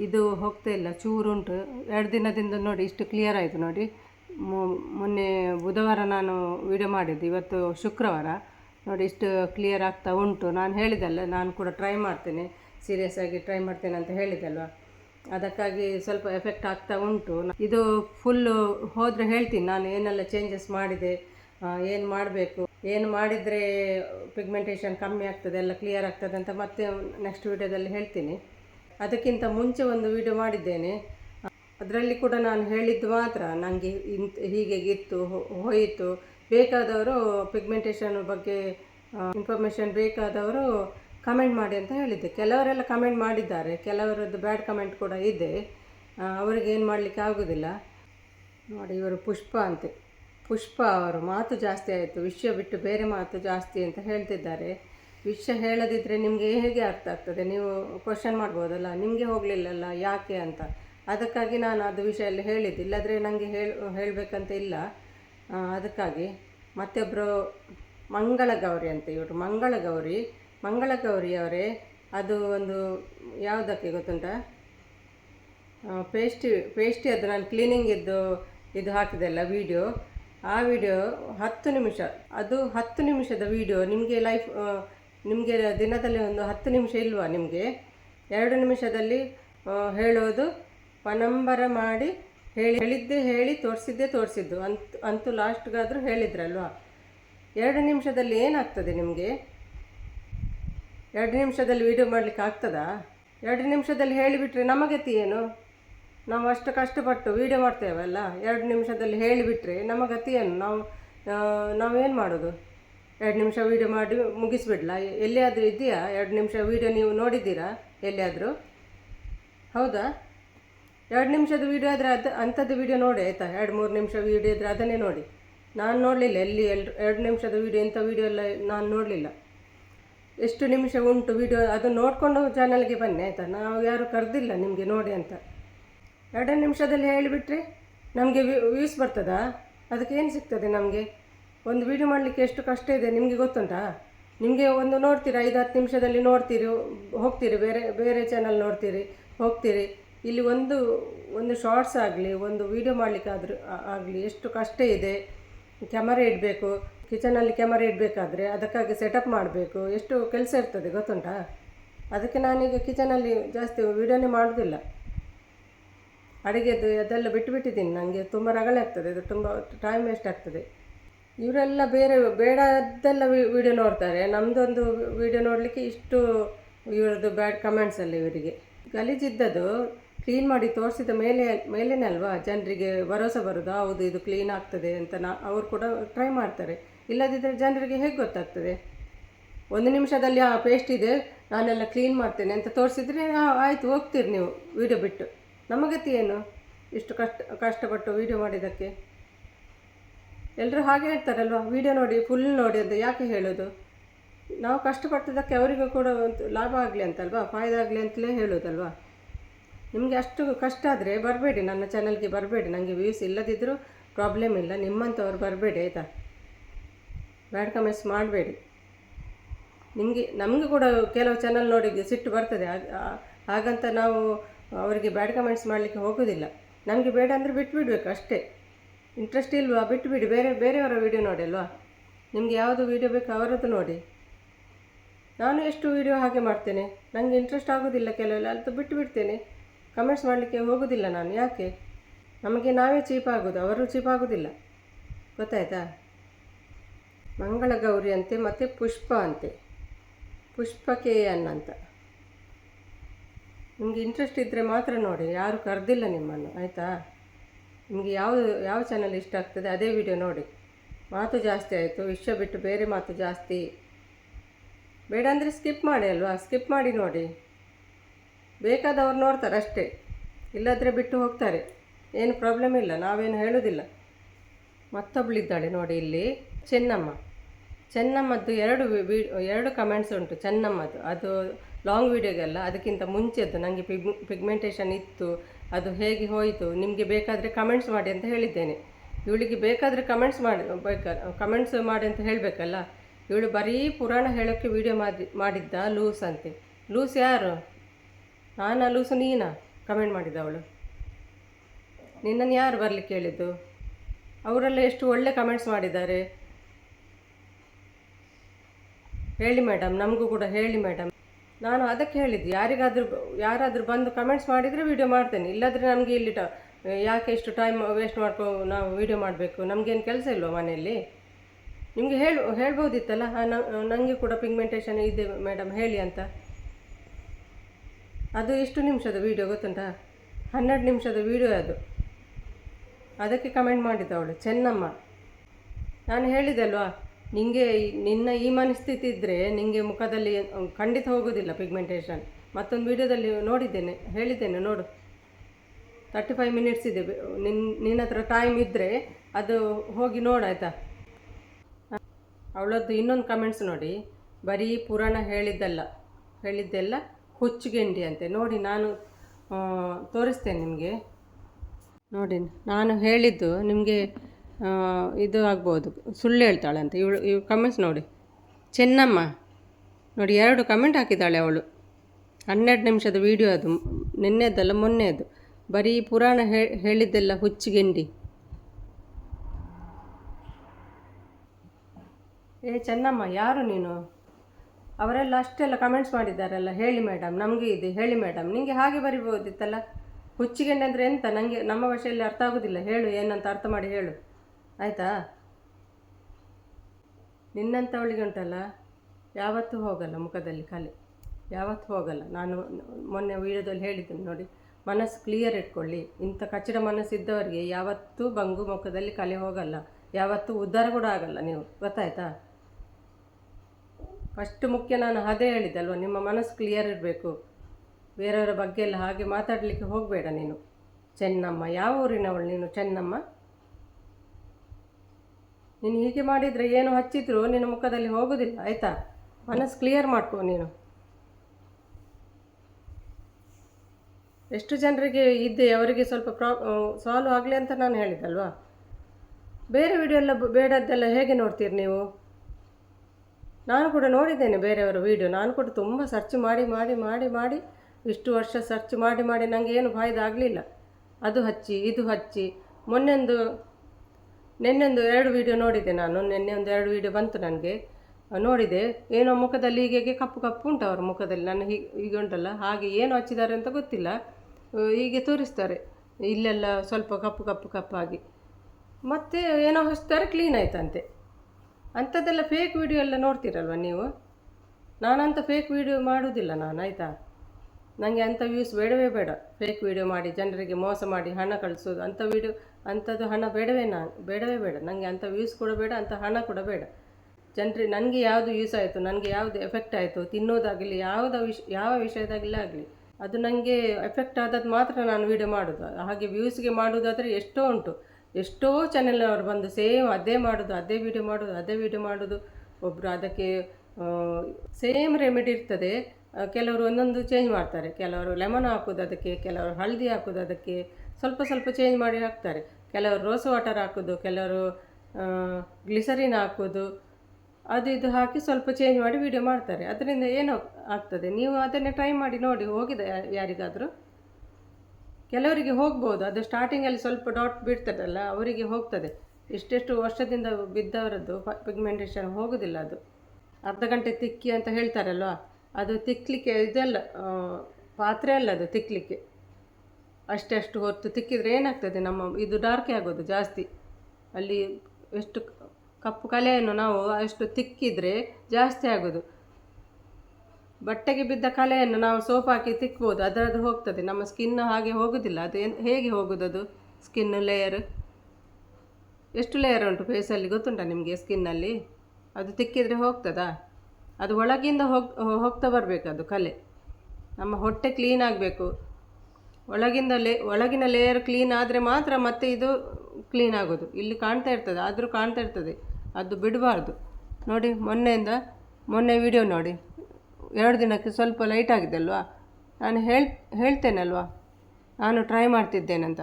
ಇದು ಹೋಗ್ತಾ ಇಲ್ಲ ಚೂರುಂಟು ಎರಡು ದಿನದಿಂದ ನೋಡಿ, ಇಷ್ಟು ಕ್ಲಿಯರ್ ಆಯಿತು ನೋಡಿ. ಮೊನ್ನೆ ಬುಧವಾರ ನಾನು ವಿಡಿಯೋ ಮಾಡಿದ್ದು, ಇವತ್ತು ಶುಕ್ರವಾರ. ನೋಡಿ, ಇಷ್ಟು ಕ್ಲಿಯರ್ ಆಗ್ತಾ ಉಂಟು. ನಾನು ಹೇಳಿದೆಲ್ಲ ನಾನು ಕೂಡ ಟ್ರೈ ಮಾಡ್ತೇನೆ. ಸೀರಿಯಸ್ ಆಗಿ ಟ್ರೈ ಮಾಡ್ತೇನೆ ಅಂತ ಹೇಳಿದಲ್ವ ಅದಕ್ಕಾಗಿ ಸ್ವಲ್ಪ ಎಫೆಕ್ಟ್ ಆಗ್ತಾ ಉಂಟು. ಇದು ಫುಲ್ಲು ಹೋದರೆ ಹೇಳ್ತೀನಿ ನಾನು ಏನೆಲ್ಲ ಚೇಂಜಸ್ ಮಾಡಿದೆ ಏನು ಮಾಡಬೇಕು, ಏನು ಮಾಡಿದರೆ ಪಿಗ್ಮೆಂಟೇಷನ್ ಕಮ್ಮಿ ಆಗ್ತದೆ, ಎಲ್ಲ ಕ್ಲಿಯರ್ ಆಗ್ತದೆ ಅಂತ ಮತ್ತೆ ನೆಕ್ಸ್ಟ್ ವೀಡಿಯೋದಲ್ಲಿ ಹೇಳ್ತೀನಿ. ಅದಕ್ಕಿಂತ ಮುಂಚೆ ಒಂದು ವಿಡಿಯೋ ಮಾಡಿದ್ದೇನೆ. ಅದರಲ್ಲಿ ಕೂಡ ನಾನು ಹೇಳಿದ್ದು ಮಾತ್ರ ನನಗೆ ಇಂತ ಹೀಗೆ ಇತ್ತು ಹೋಯಿತು. ಬೇಕಾದವರು ಪಿಗ್ಮೆಂಟೇಷನ್ ಬಗ್ಗೆ ಇನ್ಫಾರ್ಮೇಷನ್ ಬೇಕಾದವರು ಕಮೆಂಟ್ ಮಾಡಿ ಅಂತ ಹೇಳಿದ್ದೆ. ಕೆಲವರೆಲ್ಲ ಕಮೆಂಟ್ ಮಾಡಿದ್ದಾರೆ. ಕೆಲವರದ್ದು ಬ್ಯಾಡ್ ಕಮೆಂಟ್ ಕೂಡ ಇದೆ. ಅವರಿಗೆ ಏನು ಮಾಡಲಿಕ್ಕೆ ಆಗೋದಿಲ್ಲ. ನೋಡಿ, ಇವರು ಪುಷ್ಪ ಅಂತೆ. ಪುಷ್ಪ ಅವರು ಮಾತು ಜಾಸ್ತಿ ಆಯಿತು. ವಿಷಯ ಬಿಟ್ಟು ಬೇರೆ ಮಾತು ಜಾಸ್ತಿ ಅಂತ ಹೇಳ್ತಿದ್ದಾರೆ. ವಿಷಯ ಹೇಳದಿದ್ದರೆ ನಿಮಗೆ ಹೇಗೆ ಅರ್ಥ ಆಗ್ತದೆ? ನೀವು ಕ್ವಶನ್ ಮಾಡ್ಬೋದಲ್ಲ? ನಿಮಗೆ ಹೋಗಲಿಲ್ಲಲ್ಲ? ಯಾಕೆ ಅಂತ. ಅದಕ್ಕಾಗಿ ನಾನು ಅದು ವಿಷಯ ಎಲ್ಲ ಹೇಳಿದ್ದು. ಇಲ್ಲಾದರೆ ನನಗೆ ಹೇಳ, ಹೇಳಬೇಕಂತ ಇಲ್ಲ. ಅದಕ್ಕಾಗಿ ಮತ್ತೊಬ್ಬರು ಮಂಗಳ ಗೌರಿ ಅಂತ ಇವರು. ಮಂಗಳ ಗೌರಿ ಅವರೇ, ಅದು ಒಂದು ಯಾವುದಕ್ಕೆ ಗೊತ್ತುಂಟಾ? ಪೇಸ್ಟಿ ಪೇಸ್ಟಿ ಅದು ನಾನು ಕ್ಲೀನಿಂಗಿದ್ದು ಇದು ಹಾಕಿದೆಲ್ಲ ವಿಡಿಯೋ ಆ ವಿಡಿಯೋ ಹತ್ತು ನಿಮಿಷ, ಅದು ಹತ್ತು ನಿಮಿಷದ ವೀಡಿಯೋ ನಿಮಗೆ ಲೈಫ್ ನಿಮಗೆ ದಿನದಲ್ಲಿ ಒಂದು ಹತ್ತು ನಿಮಿಷ ಇಲ್ವಾ ನಿಮಗೆ? ಎರಡು ನಿಮಿಷದಲ್ಲಿ ಹೇಳೋದು, ಪನಂಬರ ಮಾಡಿ ಹೇಳಿ, ಹೇಳಿದ್ದೇ ಹೇಳಿ, ತೋರಿಸಿದ್ದೇ ತೋರಿಸಿದ್ದು. ಅಂತ, ಅಂತೂ ಲಾಸ್ಟ್ಗಾದರೂ ಹೇಳಿದ್ರಲ್ವಾ? ಎರಡು ನಿಮಿಷದಲ್ಲಿ ಏನಾಗ್ತದೆ ನಿಮಗೆ? ಎರಡು ನಿಮಿಷದಲ್ಲಿ ವಿಡಿಯೋ ಮಾಡಲಿಕ್ಕೆ ಆಗ್ತದಾ? ಎರಡು ನಿಮಿಷದಲ್ಲಿ ಹೇಳಿಬಿಟ್ರೆ ನಮಗತಿ ಏನು ನಾವು ಅಷ್ಟು ಕಷ್ಟಪಟ್ಟು ವೀಡಿಯೋ ಮಾಡ್ತೇವಲ್ಲ, ಎರಡು ನಿಮಿಷದಲ್ಲಿ ಹೇಳಿಬಿಟ್ರೆ ನಮಗತಿ ಗತಿ ಏನು ನಾವು ನಾವೇನು ಮಾಡೋದು? ಎರಡು ನಿಮಿಷ ವೀಡಿಯೋ ಮಾಡಿ ಮುಗಿಸ್ಬಿಡ್ಲಾ? ಎಲ್ಲಿಯಾದರೂ ಇದೆಯಾ ಎರಡು ನಿಮಿಷ ವೀಡಿಯೋ ನೀವು ನೋಡಿದ್ದೀರಾ? ಎಲ್ಲಿಯಾದರೂ? ಹೌದಾ? ಎರಡು ನಿಮಿಷದ ವೀಡಿಯೋ ಆದರೆ ಅದು, ಅಂಥದ್ದು ವೀಡಿಯೋ ನೋಡಿ, ಆಯಿತಾ? ಎರಡು ಮೂರು ನಿಮಿಷ ವೀಡಿಯೋ ಇದ್ದರೆ ಅದನ್ನೇ ನೋಡಿ. ನಾನು ನೋಡಲಿಲ್ಲ, ಎಲ್ಲಿ ಎರಡು ಎರಡು ನಿಮಿಷದ ವೀಡಿಯೋ ಇಂಥ ವೀಡಿಯೋ ಎಲ್ಲ ನಾನು ನೋಡಲಿಲ್ಲ. ಎಷ್ಟು ನಿಮಿಷ ಉಂಟು ವಿಡಿಯೋ ಅದು ನೋಡಿಕೊಂಡು ಚಾನಲ್ಗೆ ಬನ್ನಿ ಆಯಿತಾ? ನಾವು ಯಾರು ಕರೆದಿಲ್ಲ ನಿಮಗೆ ನೋಡಿ ಅಂತ. ಎರಡು ನಿಮಿಷದಲ್ಲಿ ಹೇಳಿಬಿಟ್ರೆ ನಮಗೆ ವ್ಯೂಸ್ ಬರ್ತದಾ? ಅದಕ್ಕೆ ಏನು ಸಿಗ್ತದೆ ನಮಗೆ? ಒಂದು ವಿಡಿಯೋ ಮಾಡಲಿಕ್ಕೆ ಎಷ್ಟು ಕಷ್ಟ ಇದೆ ನಿಮಗೆ ಗೊತ್ತುಂಟಾ? ನಿಮಗೆ ಒಂದು ನೋಡ್ತೀರಿ, ಐದು, ಹತ್ತು ನಿಮಿಷದಲ್ಲಿ ನೋಡ್ತೀರಿ, ಹೋಗ್ತೀರಿ, ಬೇರೆ ಬೇರೆ ಚಾನಲ್ ನೋಡ್ತೀರಿ, ಹೋಗ್ತೀರಿ. ಇಲ್ಲಿ ಒಂದು ಒಂದು ಶಾರ್ಟ್ಸ್ ಆಗಲಿ, ಒಂದು ವಿಡಿಯೋ ಮಾಡಲಿಕ್ಕಾದ್ರೂ ಆಗಲಿ ಎಷ್ಟು ಕಷ್ಟ ಇದೆ. ಕ್ಯಾಮರಾ ಇಡಬೇಕು. ಕಿಚನಲ್ಲಿ ಕ್ಯಾಮರಾ ಇಡಬೇಕಾದ್ರೆ ಅದಕ್ಕಾಗಿ ಸೆಟಪ್ ಮಾಡಬೇಕು. ಎಷ್ಟು ಕೆಲಸ ಇರ್ತದೆ ಗೊತ್ತುಂಟಾ? ಅದಕ್ಕೆ ನಾನೀಗ ಕಿಚನಲ್ಲಿ ಜಾಸ್ತಿ ವೀಡಿಯೋನೇ ಮಾಡೋದಿಲ್ಲ. ಅಡುಗೆದು ಅದೆಲ್ಲ ಬಿಟ್ಟು ಬಿಟ್ಟಿದ್ದೀನಿ ನನಗೆ ತುಂಬ ರಗಳೆ ಆಗ್ತದೆ, ಅದು ತುಂಬ ಟೈಮ್ ವೇಸ್ಟ್ ಆಗ್ತದೆ. ಇವರೆಲ್ಲ ಬೇರೆ, ಬೇಡದ್ದೆಲ್ಲ ವಿಡಿಯೋ ನೋಡ್ತಾರೆ. ನಮ್ಮದೊಂದು ವಿಡಿಯೋ ನೋಡಲಿಕ್ಕೆ ಇಷ್ಟು ಇವರದ್ದು ಬ್ಯಾಡ್ ಕಮೆಂಟ್ಸ್ ಅಲ್ಲ ಇವರಿಗೆ. ಗಲೀಜಿದ್ದದು ಕ್ಲೀನ್ ಮಾಡಿ ತೋರಿಸಿದ ಮೇಲೆ, ಮೇಲೇನೇ ಅಲ್ವಾ? ಜನರಿಗೆ ಭರೋಸೆ ಬರೋದು, ಹೌದು, ಇದು ಕ್ಲೀನ್ ಆಗ್ತದೆ ಅಂತ ನಾ, ಅವರು ಕೂಡ ಟ್ರೈ ಮಾಡ್ತಾರೆ. ಇಲ್ಲದಿದ್ದರೆ ಜನರಿಗೆ ಹೇಗೆ ಗೊತ್ತಾಗ್ತದೆ? ಒಂದು ನಿಮಿಷದಲ್ಲಿ ಆ ಪೇಸ್ಟ್ ಇದೆ, ನಾನೆಲ್ಲ ಕ್ಲೀನ್ ಮಾಡ್ತೇನೆ ಅಂತ ತೋರಿಸಿದ್ರೆ ಆಯಿತು, ಹೋಗ್ತೀರಿ ನೀವು ವಿಡಿಯೋ ಬಿಟ್ಟು. ನಮಗತಿ ಏನು? ಇಷ್ಟು ಕಷ್ಟ, ಕಷ್ಟಪಟ್ಟು ವೀಡಿಯೋ ಮಾಡಿದ್ದಕ್ಕೆ? ಎಲ್ಲರೂ ಹಾಗೆ ಹೇಳ್ತಾರಲ್ವ? ವಿಡಿಯೋ ನೋಡಿ ಫುಲ್ ನೋಡಿ ಅಂತ ಯಾಕೆ ಹೇಳೋದು? ನಾವು ಕಷ್ಟಪಡ್ತಿದ್ದಕ್ಕೆ ಅವರಿಗೂ ಕೂಡ ಒಂದು ಲಾಭ ಆಗಲಿ ಅಂತಲ್ವಾ? ಫಾಯ್ದ ಆಗಲಿ ಅಂತಲೇ ಹೇಳೋದಲ್ವಾ? ನಿಮಗೆ ಅಷ್ಟು ಕಷ್ಟ ಆದರೆ ಬರಬೇಡಿ, ನನ್ನ ಚಾನಲ್ಗೆ ಬರಬೇಡಿ. ನನಗೆ ವ್ಯೂಸ್ ಇಲ್ಲದಿದ್ದರೂ ಪ್ರಾಬ್ಲಮ್ ಇಲ್ಲ ನಿಮ್ಮಂಥವ್ರು ಬರಬೇಡಿ, ಆಯಿತಾ? ಬ್ಯಾಡ್ ಕಮೆಂಟ್ಸ್ ಮಾಡಬೇಡಿ. ನಿಮಗೆ, ನಮಗೆ ಕೂಡ ಕೆಲವು ಚಾನಲ್ ನೋಡಿ ಸಿಟ್ಟು ಬರ್ತದೆ. ಹಾಗಂತ ನಾವು ಅವರಿಗೆ ಬ್ಯಾಡ್ ಕಮೆಂಟ್ಸ್ ಮಾಡಲಿಕ್ಕೆ ಹೋಗೋದಿಲ್ಲ. ನಮಗೆ ಬೇಡ ಅಂದರೆ ಬಿಟ್ಬಿಡ್ಬೇಕು ಅಷ್ಟೇ. ಇಂಟ್ರೆಸ್ಟ್ ಇಲ್ವಾ ಬಿಟ್ಟುಬಿಡಿ ಬೇರೆ, ಬೇರೆಯವರ ವೀಡಿಯೋ ನೋಡಿ ಅಲ್ವಾ? ನಿಮಗೆ ಯಾವುದು ವೀಡಿಯೋ ಬೇಕು ಅವರದ್ದು ನೋಡಿ. ನಾನು ಎಷ್ಟು ವೀಡಿಯೋ ಹಾಗೆ ಮಾಡ್ತೇನೆ? ನನಗೆ ಇಂಟ್ರೆಸ್ಟ್ ಆಗೋದಿಲ್ಲ ಕೆಲವೆಲ್ಲ ಅದು ಬಿಟ್ಟು ಬಿಡ್ತೇನೆ ಕಮೆಂಟ್ಸ್ ಮಾಡಲಿಕ್ಕೆ ಹೋಗೋದಿಲ್ಲ ನಾನು. ಯಾಕೆ? ನಮಗೆ ನಾವೇ ಚೀಪ್ ಆಗೋದು, ಅವರು ಚೀಪ್ ಆಗೋದಿಲ್ಲ. ಗೊತ್ತಾಯ್ತಾ? ಮಂಗಳ ಗೌರಿ ಅಂತೆ, ಮತ್ತು ಪುಷ್ಪ ಅಂತೆ. ಪುಷ್ಪ ಕೆ ಎನ್ ಅಂತ ನಿಮಗೆ ಇಂಟ್ರೆಸ್ಟ್ ಇದ್ದರೆ ಮಾತ್ರ ನೋಡಿ, ಯಾರು ಕರೆದಿಲ್ಲ ನಿಮ್ಮನ್ನು, ಆಯಿತಾ? ನಿಮಗೆ ಯಾವುದು, ಯಾವ ಚಾನಲ್ ಇಷ್ಟ ಆಗ್ತದೆ ಅದೇ ವಿಡಿಯೋ ನೋಡಿ. ಮಾತು ಜಾಸ್ತಿ ಆಯಿತು, ವಿಷಯ ಬಿಟ್ಟು ಬೇರೆ ಮಾತು ಜಾಸ್ತಿ. ಬೇಡ ಅಂದರೆ ಸ್ಕಿಪ್ ಮಾಡಿ ಅಲ್ವಾ? ಸ್ಕಿಪ್ ಮಾಡಿ ನೋಡಿ. ಬೇಕಾದವ್ರು ನೋಡ್ತಾರೆ ಅಷ್ಟೇ. ಇಲ್ಲದ್ರೆ ಬಿಟ್ಟು ಹೋಗ್ತಾರೆ. ಏನು ಪ್ರಾಬ್ಲಮ್ ಇಲ್ಲ, ನಾವೇನು ಹೇಳೋದಿಲ್ಲ. ಮತ್ತೊಬ್ಳಿದ್ದಾಳೆ ನೋಡಿ ಇಲ್ಲಿ, ಚೆನ್ನಮ್ಮ. ಚೆನ್ನಮ್ಮದ್ದು ಎರಡು ಎರಡು ಕಮೆಂಟ್ಸ್ ಉಂಟು ಚೆನ್ನಮ್ಮದ್ದು ಅದು ಲಾಂಗ್ ವೀಡಿಯೋಗೆಲ್ಲ ಅದಕ್ಕಿಂತ ಮುಂಚೆದ್ದು ನನಗೆ ಪಿಗ್ ಪಿಗ್ಮೆಂಟೇಷನ್ ಇತ್ತು, ಅದು ಹೇಗೆ ಹೋಯಿತು, ನಿಮಗೆ ಬೇಕಾದರೆ ಕಮೆಂಟ್ಸ್ ಮಾಡಿ ಅಂತ ಹೇಳಿದ್ದೇನೆ. ಇವಳಿಗೆ ಬೇಕಾದರೆ ಕಮೆಂಟ್ಸ್ ಮಾಡಿ ಕಮೆಂಟ್ಸ್ ಮಾಡಿ ಅಂತ ಹೇಳಬೇಕಲ್ಲ, ಇವಳು ಬರೀ ಪುರಾಣ ಹೇಳೋಕ್ಕೆ ವೀಡಿಯೋ ಮಾಡಿ, ಮಾಡಿದ್ದ ಲೂಸ್ ಅಂತೆ. ಲೂಸ್ ಯಾರು? ನಾನಾ ಲೂಸು ನೀನಾ? ಕಮೆಂಟ್ ಮಾಡಿದವಳು ನಿನ್ನನ್ನು ಯಾರು ಬರಲಿಕ್ಕೆ ಹೇಳಿದ್ದು? ಅವರೆಲ್ಲ ಎಷ್ಟು ಒಳ್ಳೆ ಕಮೆಂಟ್ಸ್ ಮಾಡಿದ್ದಾರೆ? ಹೇಳಿ ಮೇಡಮ್ ನಮಗೂ ಕೂಡ ಹೇಳಿ ಮೇಡಮ್ ನಾನು ಅದಕ್ಕೆ ಹೇಳಿದ್ದು, ಯಾರಿಗಾದರೂ ಯಾರಾದರೂ ಬಂದು ಕಮೆಂಟ್ಸ್ ಮಾಡಿದರೆ ವೀಡಿಯೋ ಮಾಡ್ತೇನೆ. ಇಲ್ಲಾದರೆ ನಮಗೆ ಇಲ್ಲಿ ಟ, ಯಾಕೆ ಇಷ್ಟು ಟೈಮ್ ವೇಸ್ಟ್ ಮಾಡ್ಕೊ, ನಾವು ವೀಡಿಯೋ ಮಾಡಬೇಕು? ನಮಗೇನು ಕೆಲಸ ಇಲ್ವಾ ಮನೆಯಲ್ಲಿ? ನಿಮಗೆ ಹೇಳು, ಹೇಳ್ಬೋದಿತ್ತಲ್ಲ? ಹಾಂ ನನಗೆ ಕೂಡ ಪಿಗ್ಮೆಂಟೇಷನ್ ಇದೆ ಮೇಡಮ್ ಹೇಳಿ ಅಂತ. ಅದು ಎಷ್ಟು ನಿಮಿಷದ ವೀಡಿಯೋ ಗೊತ್ತುಂಟಾ? ಹನ್ನೆರಡು ನಿಮಿಷದ ವೀಡಿಯೋ ಅದು. ಅದಕ್ಕೆ ಕಮೆಂಟ್ ಮಾಡಿದ್ದು ಮಾಡಿದ್ದವಳು ಚೆನ್ನಮ್ಮ. ನಾನು ಹೇಳಿದೆ ಅಲ್ವಾ ಈ- ನಿನ್ನ ಈ ಮನಸ್ಥಿತಿ ಇದ್ದರೆ ನಿಮಗೆ ಮುಖದಲ್ಲಿ ಖಂಡಿತ ಹೋಗೋದಿಲ್ಲ ಪಿಗ್ಮೆಂಟೇಷನ್ ಮತ್ತೊಂದು ವಿಡಿಯೋದಲ್ಲಿ ನೋಡಿದ್ದೇನೆ, ಹೇಳಿದ್ದೇನೆ, ನೋಡು. ತರ್ಟಿ ಫೈವ್ ಮಿನಿಟ್ಸ್ ಇದೆ. ನಿನ್ನ ನಿನ್, ನಿನ್ನ ಹತ್ರ ಟೈಮ್ ಇದ್ದರೆ ಅದು ಹೋಗಿ ನೋಡಾಯ್ತಾ ಅವಳದ್ದು ಇನ್ನೊಂದು ಕಮೆಂಟ್ಸ್ ನೋಡಿ. ಬರೀ ಪುರಾಣ ಹೇಳಿದ್ದಲ್ಲ, ಹೇಳಿದ್ದೆಲ್ಲ ಹುಚ್ಚುಗೆಂಡಿ ಅಂತೆ. ನೋಡಿ, ನಾನು ತೋರಿಸ್ತೇನೆ ನಿಮಗೆ. ನೋಡಿ, ನಾನು ಹೇಳಿದ್ದು ನಿಮಗೆ ಇದು ಆಗ್ಬೋದು. ಸುಳ್ಳು ಹೇಳ್ತಾಳೆ ಅಂತ. ಇವಳು ಇವ್ ಕಮೆಂಟ್ಸ್ ನೋಡಿ. ಚೆನ್ನಮ್ಮ, ನೋಡಿ ಎರಡು ಕಮೆಂಟ್ ಹಾಕಿದ್ದಾಳೆ ಅವಳು. ಹನ್ನೆರಡು ನಿಮಿಷದ ವೀಡಿಯೋ ಅದು. ನಿನ್ನೆದಲ್ಲ ಮೊನ್ನೆದು. ಬರೀ ಪುರಾಣ ಹೇಳಿದ್ದೆಲ್ಲ ಹುಚ್ಚಿಗೆಂಡಿ. ಏ ಚೆನ್ನಮ್ಮ, ಯಾರು ನೀನು? ಅವರೆಲ್ಲ ಅಷ್ಟೆಲ್ಲ ಕಮೆಂಟ್ಸ್ ಮಾಡಿದ್ದಾರಲ್ಲ. ಹೇಳಿ ಮೇಡಮ್ ನಮಗೆ ಇದೆ. ಹೇಳಿ ಮೇಡಮ್ ನಿಮಗೆ ಹಾಗೆ ಬರಿಬೋದಿತ್ತಲ್ಲ? ಹುಚ್ಚಿಗೆಂಡೆ ಅಂದರೆ ಎಂತ? ನನಗೆ ನಮ್ಮ ಭಾಷೆಯಲ್ಲಿ ಅರ್ಥ ಆಗೋದಿಲ್ಲ. ಹೇಳು, ಏನಂತ ಅರ್ಥ ಮಾಡಿ ಹೇಳು. ಆಯಿತಾ? ನಿನ್ನಂಥವಳಿಗೆ ಉಂಟಲ್ಲ ಯಾವತ್ತೂ ಹೋಗಲ್ಲ ಮುಖದಲ್ಲಿ ಕಲೆ ಯಾವತ್ತೂ ಹೋಗಲ್ಲ. ನಾನು ಮೊನ್ನೆ ವೀಡಿಯೋದಲ್ಲಿ ಹೇಳಿದ್ದೇನೆ ನೋಡಿ, ಮನಸ್ಸು ಕ್ಲಿಯರ್ ಇಟ್ಕೊಳ್ಳಿ. ಇಂಥ ಕಚ್ಚಡ ಮನಸ್ಸಿದ್ದವರಿಗೆ ಯಾವತ್ತೂ ಬಂಗು ಮುಖದಲ್ಲಿ ಕಲೆ ಹೋಗಲ್ಲ. ಯಾವತ್ತೂ ಉದ್ಧಾರ ಕೂಡ ಆಗಲ್ಲ ನೀವು. ಗೊತ್ತಾಯ್ತಾ? ಫಸ್ಟ್ ಮುಖ್ಯ ನಾನು ಅದೇ ಹೇಳಿದ್ದೆ ಅಲ್ವಾ, ನಿಮ್ಮ ಮನಸ್ಸು ಕ್ಲಿಯರ್ ಇರಬೇಕು. ಬೇರೆಯವರ ಬಗ್ಗೆ ಎಲ್ಲ ಹಾಗೆ ಮಾತಾಡಲಿಕ್ಕೆ ಹೋಗಬೇಡ ನೀನು. ಚೆನ್ನಮ್ಮ, ಯಾವ ಊರಿನವಳು ನೀನು? ಚೆನ್ನಮ್ಮ? ನೀನು ಹೀಗೆ ಮಾಡಿದರೆ ಏನು ಹಚ್ಚಿದ್ರು ನಿನ್ನ ಮುಖದಲ್ಲಿ ಹೋಗೋದಿಲ್ಲ, ಆಯಿತಾ? ಮನಸ್ಸು ಕ್ಲಿಯರ್ ಮಾಡ್ಕೋ ನೀನು. ಎಷ್ಟು ಜನರಿಗೆ ಇದ್ದೆ ಅವರಿಗೆ ಸ್ವಲ್ಪ ಪ್ರಾ ಸಾಲ್ವ್ ಆಗಲಿ ಅಂತ ನಾನು ಹೇಳಿದ್ದಲ್ವಾ ಬೇರೆ ವಿಡಿಯೋ ಎಲ್ಲ ಬೇಡದ್ದೆಲ್ಲ ಹೇಗೆ ನೋಡ್ತೀರಿ ನೀವು? ನಾನು ಕೂಡ ನೋಡಿದ್ದೇನೆ ಬೇರೆಯವರ ವೀಡಿಯೋ ನಾನು ಕೂಡ ತುಂಬ ಸರ್ಚ್ ಮಾಡಿ ಮಾಡಿ ಮಾಡಿ ಮಾಡಿ, ಇಷ್ಟು ವರ್ಷ ಸರ್ಚ್ ಮಾಡಿ ಮಾಡಿ ನನಗೆ ಏನು ಫಾಯ್ದೆ ಆಗಲಿಲ್ಲ. ಅದು ಹಚ್ಚಿ, ಇದು ಹಚ್ಚಿ, ಮೊನ್ನೆಂದು ನಿನ್ನೆಂದು ಎರಡು ವೀಡಿಯೋ ನೋಡಿದೆ ನಾನು. ನಿನ್ನೆ ಒಂದು ಎರಡು ವೀಡಿಯೋ ಬಂತು ನನಗೆ. ನೋಡಿದೆ. ಏನೋ ಮುಖದಲ್ಲಿ ಹೀಗೆ ಕಪ್ಪು ಕಪ್ಪು ಉಂಟು ಅವರ ಮುಖದಲ್ಲಿ. ನಾನು ಹೀಗೆ ಹೀಗೆ ಉಂಟಲ್ಲ. ಹಾಗೆ ಏನು ಹಚ್ಚಿದ್ದಾರೆ ಅಂತ ಗೊತ್ತಿಲ್ಲ. ಹೀಗೆ ತೋರಿಸ್ತಾರೆ. ಇಲ್ಲೆಲ್ಲ ಸ್ವಲ್ಪ ಕಪ್ಪು ಕಪ್ಪು ಕಪ್ಪಾಗಿ ಮತ್ತೆ ಏನೋ ಹಚ್ತಾರೆ ಕ್ಲೀನ್ ಆಯ್ತಂತೆ. ಅಂಥದ್ದೆಲ್ಲ ಫೇಕ್ ವಿಡಿಯೋ ಎಲ್ಲ ನೋಡ್ತೀರಲ್ವ ನೀವು? ನಾನಂತ ಫೇಕ್ ವಿಡಿಯೋ ಮಾಡೋದಿಲ್ಲ ನಾನು, ಆಯಿತಾ? ನನಗೆ ಅಂಥ ವ್ಯೂಸ್ ಬೇಡವೇ ಬೇಡ. ಫೇಕ್ ವೀಡಿಯೋ ಮಾಡಿ, ಜನರಿಗೆ ಮೋಸ ಮಾಡಿ, ಹಣ ಕಳಿಸೋದು, ಅಂಥ ವೀಡಿಯೋ ಅಂಥದ್ದು ಹಣ ಬೇಡವೇ ನಾನು ಬೇಡವೇ ಬೇಡ. ನನಗೆ ಅಂಥ ವ್ಯೂಸ್ ಕೂಡ ಬೇಡ, ಅಂಥ ಹಣ ಕೂಡ ಬೇಡ. ಜನರಿಗೆ ನನಗೆ ಯಾವುದು ಯೂಸ್ ಆಯಿತು, ನನಗೆ ಯಾವುದು ಎಫೆಕ್ಟ್ ಆಯಿತು, ತಿನ್ನೋದಾಗಲಿ, ಯಾವುದ ವಿಷ, ಯಾವ ವಿಷಯದಾಗಲಿ ಆಗಲಿ, ಅದು ನನಗೆ ಎಫೆಕ್ಟ್ ಆದದ್ದು ಮಾತ್ರ ನಾನು ವಿಡಿಯೋ ಮಾಡೋದು. ಹಾಗೆ ವ್ಯೂಸ್ಗೆ ಮಾಡೋದಾದರೆ ಎಷ್ಟೋ ಉಂಟು. ಎಷ್ಟೋ ಚಾನೆಲ್ ಅವರು ಬಂದು ಸೇಮ್ ಅದೇ ಮಾಡೋದು, ಅದೇ ವಿಡಿಯೋ ಮಾಡೋದು, ಅದೇ ವಿಡಿಯೋ ಮಾಡೋದು. ಒಬ್ಬರು ಅದಕ್ಕೆ ಸೇಮ್ ರೆಮಿಡಿ ಇರ್ತದೆ. ಕೆಲವರು ಒಂದೊಂದು ಚೇಂಜ್ ಮಾಡ್ತಾರೆ. ಕೆಲವರು ಲೆಮನ್ ಹಾಕೋದು ಅದಕ್ಕೆ, ಕೆಲವರು ಹಳದಿ ಹಾಕೋದು ಅದಕ್ಕೆ, ಸ್ವಲ್ಪ ಸ್ವಲ್ಪ ಚೇಂಜ್ ಮಾಡಿ ಹಾಕ್ತಾರೆ. ಕೆಲವರು ರೋಸ್ ವಾಟರ್ ಹಾಕೋದು, ಕೆಲವರು ಗ್ಲಿಸರಿನ್ ಹಾಕೋದು, ಅದು ಇದು ಹಾಕಿ ಸ್ವಲ್ಪ ಚೇಂಜ್ ಮಾಡಿ ವಿಡಿಯೋ ಮಾಡ್ತಾರೆ. ಅದರಿಂದ ಏನು ಆಗ್ತದೆ. ನೀವು ಅದನ್ನೇ ಟ್ರೈ ಮಾಡಿ ನೋಡಿ, ಹೋಗಿದೆ ಯಾರಿಗಾದರೂ? ಕೆಲವರಿಗೆ ಹೋಗ್ಬೋದು. ಅದು ಸ್ಟಾರ್ಟಿಂಗಲ್ಲಿ ಸ್ವಲ್ಪ ಡಾಟ್ ಬಿಡ್ತದಲ್ಲ, ಅವರಿಗೆ ಹೋಗ್ತದೆ. ಇಷ್ಟೆಷ್ಟು ವರ್ಷದಿಂದ ಬಿದ್ದವರದ್ದು ಪಿಗ್ಮೆಂಟೇಷನ್ ಹೋಗೋದಿಲ್ಲ ಅದು. ಅರ್ಧ ಗಂಟೆ ತಿಕ್ಕಿ ಅಂತ ಹೇಳ್ತಾರಲ್ವ? ಅದು ತಿಕ್ಕಲಿಕ್ಕೆ ಇದೆಲ್ಲ ಪಾತ್ರೆ ಅಲ್ಲ ಅದು ತಿಕ್ಕಲಿಕ್ಕೆ ಅಷ್ಟೆಷ್ಟು ಹೊತ್ತು ತಿಕ್ಕಿದರೆ ಏನಾಗ್ತದೆ ನಮ್ಮ, ಇದು ಡಾರ್ಕೇ ಆಗೋದು ಜಾಸ್ತಿ. ಅಲ್ಲಿ ಎಷ್ಟು ಕಪ್ಪು ಕಲೆಯನ್ನು ನಾವು ಅಷ್ಟು ತಿಕ್ಕಿದರೆ ಜಾಸ್ತಿ ಆಗೋದು. ಬಟ್ಟೆಗೆ ಬಿದ್ದ ಕಲೆಯನ್ನು ನಾವು ಸೋಪ್ ಹಾಕಿ ತಿಕ್ಬೋದು, ಅದರದ್ದು ಹೋಗ್ತದೆ. ನಮ್ಮ ಸ್ಕಿನ್ ಹಾಗೆ ಹೋಗೋದಿಲ್ಲ. ಅದು ಹೇಗೆ ಹೋಗೋದು ಅದು? ಸ್ಕಿನ್ ಲೇಯರ್ ಎಷ್ಟು ಲೇಯರ್ ಉಂಟು ಫೇಸಲ್ಲಿ ಗೊತ್ತುಂಟಾ ನಿಮಗೆ ಸ್ಕಿನ್ನಲ್ಲಿ ಅದು ತಿಕ್ಕಿದರೆ ಹೋಗ್ತದಾ? ಅದು ಒಳಗಿಂದ ಹೋಗ್ ಹೋಗ್ತಾ ಬರಬೇಕು ಅದು ಕಲೆ. ನಮ್ಮ ಹೊಟ್ಟೆ ಕ್ಲೀನ್ ಆಗಬೇಕು. ಒಳಗಿಂದ ಲೇ, ಒಳಗಿನ ಲೇಯರ್ ಕ್ಲೀನ್ ಆದರೆ ಮಾತ್ರ ಮತ್ತೆ ಇದು ಕ್ಲೀನ್ ಆಗೋದು. ಇಲ್ಲಿ ಕಾಣ್ತಾ ಇರ್ತದೆ, ಆದರೂ ಕಾಣ್ತಾ ಇರ್ತದೆ. ಅದು ಬಿಡಬಾರ್ದು. ನೋಡಿ, ಮೊನ್ನೆಯಿಂದ, ಮೊನ್ನೆ ವಿಡಿಯೋ ನೋಡಿ. ಎರಡು ದಿನಕ್ಕೆ ಸ್ವಲ್ಪ ಲೈಟ್ ಆಗಿದೆ ಅಲ್ವಾ? ನಾನು ಹೇಳ್, ಹೇಳ್ತೇನಲ್ವಾ? ನಾನು ಟ್ರೈ ಮಾಡ್ತಿದ್ದೇನಂತ.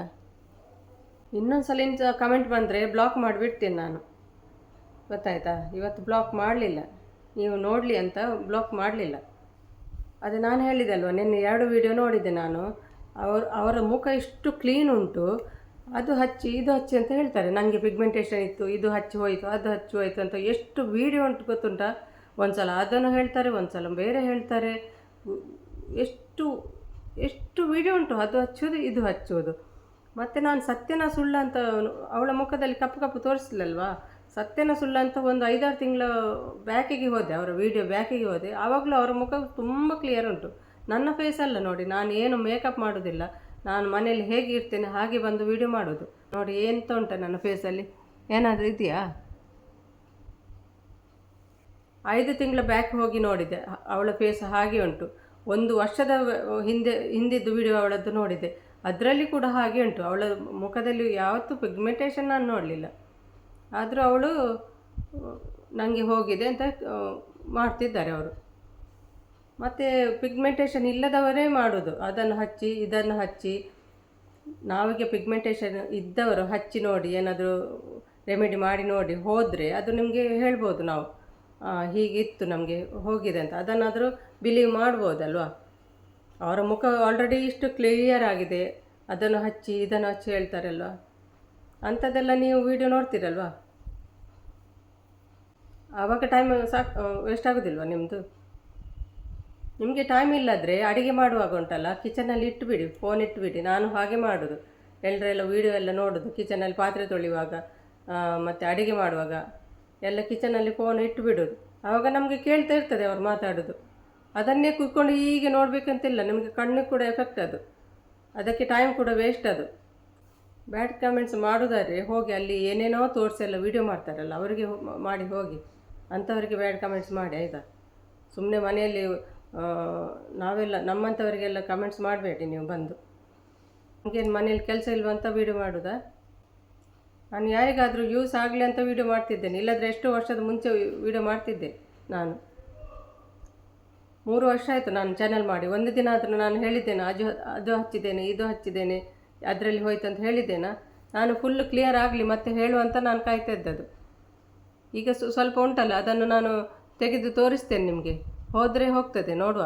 ಇನ್ನೊಂದು ಸಲ ಕಮೆಂಟ್ ಬಂದರೆ ಬ್ಲಾಕ್ ಮಾಡಿಬಿಡ್ತೀನಿ ನಾನು. ಗೊತ್ತಾಯ್ತಾ? ಇವತ್ತು ಬ್ಲಾಕ್ ಮಾಡಲಿಲ್ಲ. ನೀವು ನೋಡಲಿ ಅಂತ ಬ್ಲಾಕ್ ಮಾಡಲಿಲ್ಲ. ಅದು ನಾನು ಹೇಳಿದೆ ಅಲ್ವಾ ನಿನ್ನೆ ಎರಡು ವಿಡಿಯೋ ನೋಡಿದ್ದೆ ನಾನು. ಅವರು, ಅವರ ಮುಖ ಎಷ್ಟು ಕ್ಲೀನ್ ಉಂಟು, ಅದು ಹಚ್ಚಿ, ಇದು ಹಚ್ಚಿ ಅಂತ ಹೇಳ್ತಾರೆ. ನನಗೆ ಪಿಗ್ಮೆಂಟೇಷನ್ ಇತ್ತು, ಇದು ಹಚ್ಚಿ ಹೋಯಿತು, ಅದು ಹಚ್ಚಿ ಹೋಯಿತು ಅಂತ ಎಷ್ಟು ವಿಡಿಯೋ ಉಂಟು ಗೊತ್ತುಂಟಾ? ಒಂದು ಸಲ ಅದನ್ನು ಹೇಳ್ತಾರೆ ಒಂದು ಸಲ ಬೇರೆ ಹೇಳ್ತಾರೆ. ಎಷ್ಟು ಎಷ್ಟು ವಿಡಿಯೋ ಉಂಟು? ಅದು ಹಚ್ಚೋದು ಇದು ಹಚ್ಚೋದು ಮತ್ತು ನಾನು ಸತ್ಯನ ಸುಳ್ಳ ಅಂತ ಅವಳ ಮುಖದಲ್ಲಿ ಕಪ್ಪು ಕಪ್ಪು ತೋರಿಸ್ಲಿಲ್ವಾ ಸತ್ಯನ ಸುಳ್ಳ ಅಂತ ಒಂದು ಐದಾರು ತಿಂಗಳು ಬ್ಯಾಕಿಗೆ ಹೋದೆ, ಅವರ ವಿಡಿಯೋ ಬ್ಯಾಕಿಗೆ ಹೋದೆ. ಆವಾಗಲೂ ಅವರ ಮುಖ ತುಂಬ ಕ್ಲಿಯರ್ ಉಂಟು. ನನ್ನ ಫೇಸ್ ಅಲ್ಲ ನೋಡಿ, ನಾನು ಏನು ಮೇಕಪ್ ಮಾಡೋದಿಲ್ಲ. ನಾನು ಮನೇಲಿ ಹೇಗೆ ಇರ್ತೇನೆ, ಹಾಗೆ ಬಂದು ವಿಡಿಯೋ ಮಾಡೋದು. ನೋಡಿ, ಎಂತ ಉಂಟು ನನ್ನ ಫೇಸಲ್ಲಿ ಏನಾದರೂ ಇದೆಯಾ? ಐದು ತಿಂಗಳ ಬ್ಯಾಕ್ ಹೋಗಿ ನೋಡಿದೆ, ಅವಳ ಫೇಸ್ ಹಾಗೆ ಉಂಟು. ಒಂದು ವರ್ಷದ ಹಿಂದೆ, ಹಿಂದಿದ್ದು ವಿಡಿಯೋ ಅವಳದ್ದು ನೋಡಿದೆ. ಅದರಲ್ಲಿ ಕೂಡ ಹಾಗೆ ಉಂಟು. ಅವಳ ಮುಖದಲ್ಲಿ ಯಾವತ್ತೂ ಪಿಗ್ಮೆಂಟೇಷನ್ ನಾನು ನೋಡಲಿಲ್ಲ. ಆದರೂ ಅವಳು ನನಗೆ ಹೋಗಿದೆ ಅಂತ ಮಾಡ್ತಿದ್ದಾರೆ ಅವರು. ಮತ್ತು ಪಿಗ್ಮೆಂಟೇಷನ್ ಇಲ್ಲದವರೇ ಮಾಡೋದು. ಅದನ್ನು ಹಚ್ಚಿ, ಇದನ್ನು ಹಚ್ಚಿ. ನಾವಿಗೆ ಪಿಗ್ಮೆಂಟೇಷನ್ ಇದ್ದವರು ಹಚ್ಚಿ ನೋಡಿ, ಏನಾದರೂ ರೆಮಿಡಿ ಮಾಡಿ ನೋಡಿ ಹೋದರೆ ಅದು ನಿಮಗೆ ಹೇಳ್ಬೋದು ನಾವು. ಹೀಗಿತ್ತು, ನಮಗೆ ಹೋಗಿದೆ ಅಂತ. ಅದನ್ನಾದರೂ ಬಿಲೀವ್ ಮಾಡ್ಬೋದಲ್ವಾ? ಅವರ ಮುಖ ಆಲ್ರೆಡಿ ಇಷ್ಟು ಕ್ಲಿಯರ್ ಆಗಿದೆ. ಅದನ್ನು ಹಚ್ಚಿ, ಇದನ್ನು ಹಚ್ಚಿ ಹೇಳ್ತಾರಲ್ವ? ಅಂಥದ್ದೆಲ್ಲ ನೀವು ವಿಡಿಯೋ ನೋಡ್ತೀರಲ್ವಾ? ಆವಾಗ ಟೈಮ್ ಸಾಕು ವೇಸ್ಟ್ ಆಗೋದಿಲ್ವಾ ನಿಮ್ಮದು ನಿಮಗೆ ಟೈಮ್ ಇಲ್ಲದ್ರೆ ಅಡುಗೆ ಮಾಡುವಾಗ ಉಂಟಲ್ಲ ಕಿಚನಲ್ಲಿ ಇಟ್ಟುಬಿಡಿ ಫೋನ್ ಇಟ್ಟುಬಿಡಿ ನಾನು ಹಾಗೆ ಮಾಡೋದು. ಎಲ್ಲರೆಲ್ಲ ವೀಡಿಯೋ ಎಲ್ಲ ನೋಡೋದು ಕಿಚನಲ್ಲಿ ಪಾತ್ರೆ ತೊಳೆಯುವಾಗ ಮತ್ತು ಅಡುಗೆ ಮಾಡುವಾಗ, ಎಲ್ಲ ಕಿಚನಲ್ಲಿ ಫೋನ್ ಇಟ್ಟುಬಿಡೋದು ಆವಾಗ ನಮಗೆ ಕೇಳ್ತಾ ಇರ್ತದೆ ಅವ್ರು ಮಾತಾಡೋದು. ಅದನ್ನೇ ಕುತ್ಕೊಂಡು ಹೀಗೆ ನೋಡಬೇಕಂತಿಲ್ಲ, ನಿಮಗೆ ಕಣ್ಣಿಗೆ ಕೂಡ ಎಫೆಕ್ಟ್ ಅದು. ಅದಕ್ಕೆ ಟೈಮ್ ಕೂಡ ವೇಸ್ಟ್ ಅದು. ಬ್ಯಾಡ್ ಕಮೆಂಟ್ಸ್ ಮಾಡೋದಾದ್ರೆ ಹೋಗಿ ಅಲ್ಲಿ ಏನೇನೋ ತೋರಿಸೆಲ್ಲ ವೀಡಿಯೋ ಮಾಡ್ತಾರಲ್ಲ, ಅವರಿಗೆ ಮಾಡಿ ಹೋಗಿ. ಅಂಥವರಿಗೆ ಬ್ಯಾಡ್ ಕಮೆಂಟ್ಸ್ ಮಾಡಿ, ಆಯಿತಾ? ಸುಮ್ಮನೆ ಮನೆಯಲ್ಲಿ ನಾವೆಲ್ಲ, ನಮ್ಮಂಥವರಿಗೆಲ್ಲ ಕಮೆಂಟ್ಸ್ ಮಾಡಬೇಡಿ ನೀವು ಬಂದು. ನಿಮಗೇನು ಮನೇಲಿ ಕೆಲಸ ಇಲ್ವಂತ ವೀಡಿಯೋ ಮಾಡೋದಾ? ನಾನು ಯಾರಿಗಾದರೂ ಯೂಸ್ ಆಗಲಿ ಅಂತ ವೀಡಿಯೋ ಮಾಡ್ತಿದ್ದೇನೆ. ಇಲ್ಲದ್ರೆ ಎಷ್ಟು ವರ್ಷದ ಮುಂಚೆ ವೀಡಿಯೋ ಮಾಡ್ತಿದ್ದೆ ನಾನು. ಮೂರು ವರ್ಷ ಆಯಿತು ನಾನು ಚಾನೆಲ್ ಮಾಡಿ. ಒಂದು ದಿನ ಆದರೂ ನಾನು ಹೇಳಿದ್ದೇನೆ, ಅದು ಅದು ಹಚ್ಚಿದ್ದೇನೆ, ಇದು ಹಚ್ಚಿದ್ದೇನೆ. ಅದರಲ್ಲಿ ಹೋಯ್ತು ಅಂತ ಹೇಳಿದ್ದೇನಾ? ನಾನು ಫುಲ್ ಕ್ಲಿಯರ್ ಆಗಲಿ ಮತ್ತೆ ಹೇಳುವಂತ ನಾನು ಕಾಯ್ತಾ ಇದ್ದದ್ದು ಈಗ ಸ್ವ- ಸ್ವಲ್ಪ ಉಂಟಲ್ಲ, ಅದನ್ನು ನಾನು ತೆಗೆದು ತೋರಿಸ್ತೇನೆ ನಿಮಗೆ. ಹೋದರೆ ಹೋಗ್ತದೆ, ನೋಡುವ.